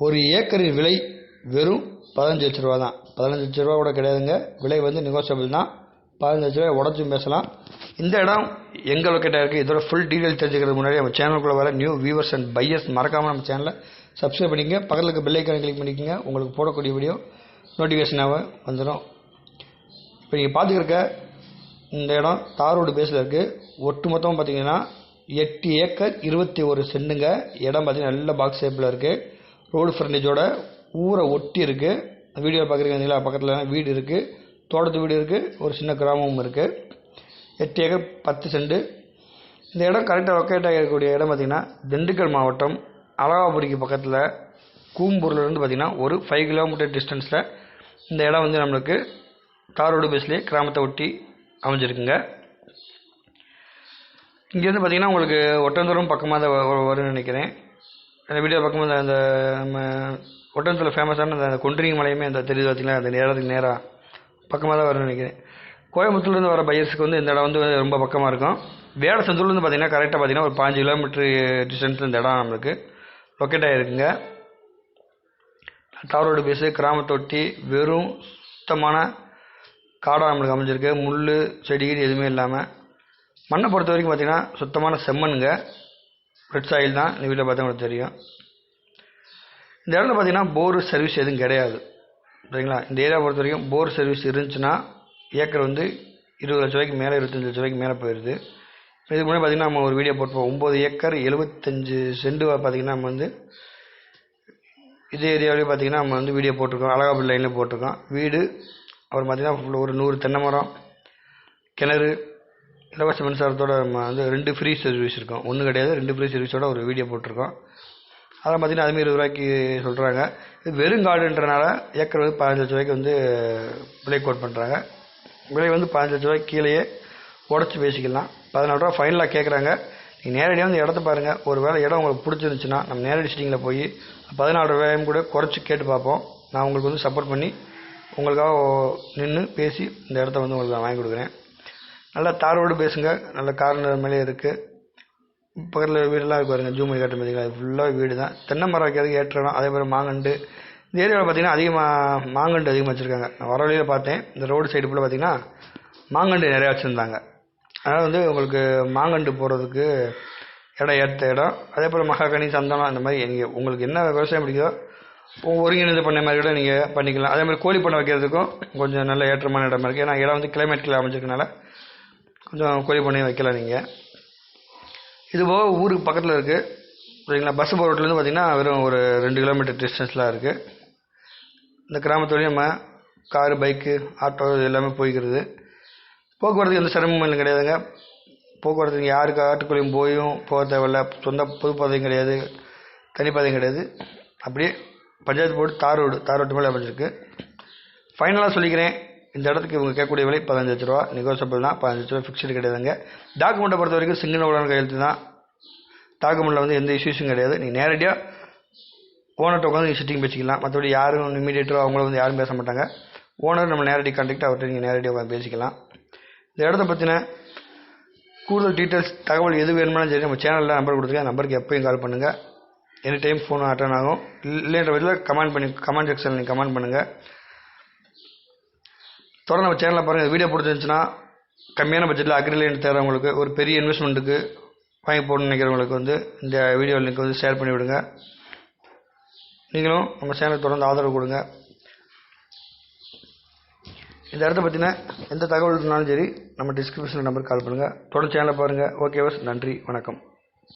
ஒரு ஏக்கரின் விலை வெறும் பதினஞ்சு லட்ச ரூபா தான். பதினஞ்சு லட்ச ரூபா கூட கிடையாதுங்க. விலை வந்து நெகோசியபிள் தான். பதினஞ்சு லட்ச ரூபாய் உடச்சும் பேசலாம். இந்த இடம் எங்கே லொக்கேட்டாக இருக்குது இதோட ஃபுல் டீட்டெயில் தெரிஞ்சுக்கிறது முன்னாடி நம்ம சேனலுக்குள்ளே வர நியூ வியூவர்ஸ் அண்ட் பையர்ஸ் மறக்காமல் நம்ம சேனலை சப்ஸ்கிரைப் பண்ணிக்கங்க. பக்கத்தில் இருக்க பெல் கிளிக் பண்ணிக்கங்க. உங்களுக்கு போடக்கூடிய வீடியோ நோட்டிஃபிகேஷனாக வந்துடும் இப்போ நீங்கள் பார்த்துக்கிருக்க இந்த இடம் தார் ரோடு பேஸில் இருக்குது ஒட்டு மொத்தமாக பார்த்தீங்கன்னா எட்டு ஏக்கர் இருபத்தி ஒரு சென்டுங்க. இடம் பார்த்தீங்கன்னா நல்ல பாக்ஸ் ஷேப்பில் இருக்குது ரோடு ஃப்ரண்டேஜோட ஊரை ஒட்டி இருக்குது வீடியோ பார்க்குறீங்க பக்கத்தில் வீடு இருக்குது தோட்டத்து வீடு இருக்குது ஒரு சின்ன கிராமமும் இருக்குது எட்டு ஏக்கர் பத்து செண்டு. இந்த இடம் கரெக்டாக லொக்கேட் ஆகிருக்கக்கூடிய இடம் பார்த்திங்கன்னா திண்டுக்கல் மாவட்டம் அலகாபுரிக்கு பக்கத்தில் கூம்பூர்லேருந்து பார்த்திங்கன்னா ஒரு ஃபைவ் கிலோமீட்டர் டிஸ்டன்ஸில் இந்த இடம் வந்து நம்மளுக்கு தார் ரோடு பேஸ்லேயே கிராமத்தை ஒட்டி அமைஞ்சிருக்குங்க. இங்கேருந்து பார்த்தீங்கன்னா உங்களுக்கு ஒட்டந்தூரம் பக்கமாக தான் வரும்னு நினைக்கிறேன். அந்த வீடியோ பக்கமாக அந்த நம்ம ஒட்டந்தூரில் ஃபேமஸான அந்த கொன்றிங் மலையுமே அந்த தெரியுது பார்த்திங்களா அந்த நேரத்துக்கு நேராக பக்கமாக தான் வரும்னு நினைக்கிறேன். கோயம்புத்தூர்லேருந்து வர பையர்ஸுக்கு வந்து இந்த இடம் வந்து ரொம்ப பக்கமாக இருக்கும். வேடசந்தூர்லேருந்து பார்த்தீங்கன்னா கரெக்டாக பார்த்தீங்கன்னா ஒரு பாஞ்சு கிலோமீட்ரு டிஸ்டன்ஸில் இந்த இடம் நம்மளுக்கு லொக்கேட் ஆகிருக்குங்க தார் ரோடு பேஸு கிராமத்தொட்டி வெறும் சுத்தமான காடாக நம்மளுக்கு அமைஞ்சிருக்கு. முள் செடி எதுவுமே இல்லாமல் மண்ணை பொறுத்த வரைக்கும் பார்த்திங்கன்னா சுத்தமான செம்மண்ணுங்க. ரெட் சாயில் தான் இந்த வீட்டில் பார்த்தா உங்களுக்கு தெரியும். இந்த இடத்துல பார்த்தீங்கன்னா போர் சர்வீஸ் எதுவும் கிடையாது. சரிங்களா? இந்த ஏரியா பொறுத்த வரைக்கும் போர் சர்வீஸ் இருந்துச்சுன்னா ஏக்கர் வந்து இருபது லட்ச ரூபாய்க்கு மேலே இருபத்தஞ்சு லட்ச ரூபாய்க்கு மேலே போயிடுது இதுக்கு முன்னாடி பார்த்தீங்கன்னா நம்ம ஒரு வீடியோ போட்டுப்போம் ஒம்பது ஏக்கர் எழுபத்தஞ்சு சென்ட் பார்த்தீங்கன்னா நம்ம வந்து இதே ஏரியாவிலே பார்த்தீங்கன்னா நம்ம வந்து வீடியோ போட்டிருக்கோம். அழகாபுரி லைனில் போட்டிருக்கோம். வீடு அப்புறம் பார்த்தீங்கன்னா ஒரு நூறு தென்னை மரம் கிணறு இலவச மின்சாரத்தோட நம்ம வந்து ரெண்டு ஃப்ரீ சர்வீஸ் இருக்கும். ஒன்று கிடையாது ரெண்டு ஃப்ரீ சர்வீஸோட ஒரு வீடியோ போட்டிருக்கோம். அதெல்லாம் பார்த்தீங்கன்னா அதுமாரி இருபது ரூபாய்க்கு சொல்கிறாங்க இது வெறும் காடுன்றனால ஏக்கர் வந்து பதினஞ்சு லட்ச ரூபாய்க்கு வந்து விலை கோட் பண்ணுறாங்க விலை வந்து பதினஞ்சு லட்ச ரூபாய்க்கு கீழேயே உடச்சி பேசிக்கலாம். பதினாலு ரூபா ஃபைனலாக கேட்குறாங்க நீங்கள் நேரடியாக வந்து இடத்த பாருங்கள் ஒரு வேளை இடம் உங்களுக்கு பிடிச்சிருந்துச்சுன்னா நம்ம நேரடி சிட்டிங்கில் போய் பதினாலு ரூபாயும் கூட குறைச்சி கேட்டு பார்ப்போம். நான் உங்களுக்கு வந்து சப்போர்ட் பண்ணி உங்களுக்காக நின்று பேசி இந்த இடத்த வந்து உங்களுக்கு நான் வாங்கி கொடுக்குறேன். நல்லா தார் ரோடு பேசுங்க. நல்ல கார்னர் மேலே இருக்குது பக்கத்தில் வீடெல்லாம் இருக்கு பாருங்க ஜூம் பண்ணி காட்ட ஃபுல்லாக வீடு தான். தென்னை மரம் வைக்கிறதுக்கு ஏற்ற இடம். அதே மாதிரி மாங்கண்டு. இந்த ஏரியாவில் பார்த்தீங்கன்னா அதிகமாக மாங்கண்டு அதிகமாக வச்சுருக்காங்க. நான் வர வழியில் பார்த்தேன். இந்த ரோடு சைடு ஃபுல்லாக பார்த்தீங்கன்னா மாங்கண்டு நிறையா வச்சுருந்தாங்க. அதனால் வந்து உங்களுக்கு மாங்கண்டு போகிறதுக்கு இடம் ஏற்ற இடம். அதே போல் மகாகனி சந்தனம் இந்த மாதிரி நீங்கள் உங்களுக்கு என்ன விவசாயம் பிடிக்குதோ ஒருங்கிணைந்து பண்ண மாதிரி கூட நீங்கள் பண்ணிக்கலாம். அதே மாதிரி கோழி பண்ணை வைக்கிறதுக்கும் கொஞ்சம் நல்ல ஏற்றமான இடமா இருக்குது ஏன்னா இடம் வந்து கிளைமேட்டில் அமைஞ்சிருக்கனால கொஞ்சம் கோழி பண்ணையும் வைக்கலாம் நீங்கள் இது போக ஊருக்கு பக்கத்தில் இருக்குது சரிங்களா பஸ் போகிற ரோட்லேருந்து பார்த்தீங்கன்னா வெறும் ஒரு ரெண்டு கிலோமீட்டர் டிஸ்டன்ஸில் இருக்குது இந்த கிராமத்துலேயும் நம்ம காரு பைக்கு ஆட்டோ இது எல்லாமே போய்க்கிறது. போக்குவரத்துக்கு எந்த சிரமமும் இல்லை கிடையாதுங்க. போக்குவரத்துக்கு யாருக்கு ஆட்டுக்குள்ளேயும் போயும் போக தேவையில்ல. சொந்த பொதுப்பாதையும் கிடையாது. தனிப்பாதையும் கிடையாது. அப்படியே panchayat board tar road tar road மேலே அமைஞ்சிருக்கு. ஃபைனலாக சொல்லிக்கிறேன். இந்த இடத்துக்கு இவங்க கேட்கக்கூடிய விலை பதினஞ்சு லட்ச ரூபா நெகோசியபிள் தான் பதினஞ்சு லட்ச ரூபா ஃபிக்ஸ்டு கிடையாதுங்க. டாக்குமெண்ட்டை பொறுத்த வரைக்கும் சிங்கிள் ஓனர் கையெழுத்து தான். டாக்குமெண்ட்டில் வந்து எந்த இஷ்யூஸும் கிடையாது. நீங்கள் நேரடியாக ஓனர்கிட்ட உட்காந்து சிட்டிங் பேசிக்கலாம். மற்றபடி யாரும் இமீடியட்டோ அவங்கள வந்து யாரும் பேச மாட்டாங்க. ஓனர் நம்ம நேரடி கான்டாக்ட் அவர்கிட்ட நீங்கள் நேரடியாக உட்காந்து பேசிக்கலாம். இந்த இடத்த பற்றின கூடுதல் டீட்டெயில்ஸ் தகவல் எது வேணுமானு சரி நம்ம சேனலில் நம்பர் கொடுத்துருக்கேன். நம்பருக்கு எப்பயும் கால் பண்ணுங்கள் எனி டைம் ஃபோன் அட்டன் ஆகும். இல்லைன்ற விதத்தில் கமெண்ட் பண்ணி கமெண்ட் செக்ஷனில் நீங்கள் கமெண்ட் பண்ணுங்கள் தொடர்ந்து நம்ம சேனலில் பாருங்கள் வீடியோ பிடிச்சிருந்துச்சுன்னா கம்மியான பட்ஜெட்டில் அக்ரிலைன் தேடுறவங்களுக்கு ஒரு பெரிய இன்வெஸ்ட்மெண்ட்டுக்கு வாங்கி போடணும்னு நினைக்கிறவங்களுக்கு வந்து இந்த வீடியோ லிங்க் வந்து ஷேர் பண்ணி விடுங்க. நீங்களும் நம்ம சேனலுக்கு தொடர்ந்து ஆதரவு கொடுங்க. இந்த இடத்த பற்றின எந்த தகவல் இருந்தாலும் சரி நம்ம டிஸ்கிரிப்ஷன் நம்பருக்கு கால் பண்ணுங்கள் தொடர்ந்து சேனலை பாருங்கள் ஓகே நன்றி. வணக்கம்.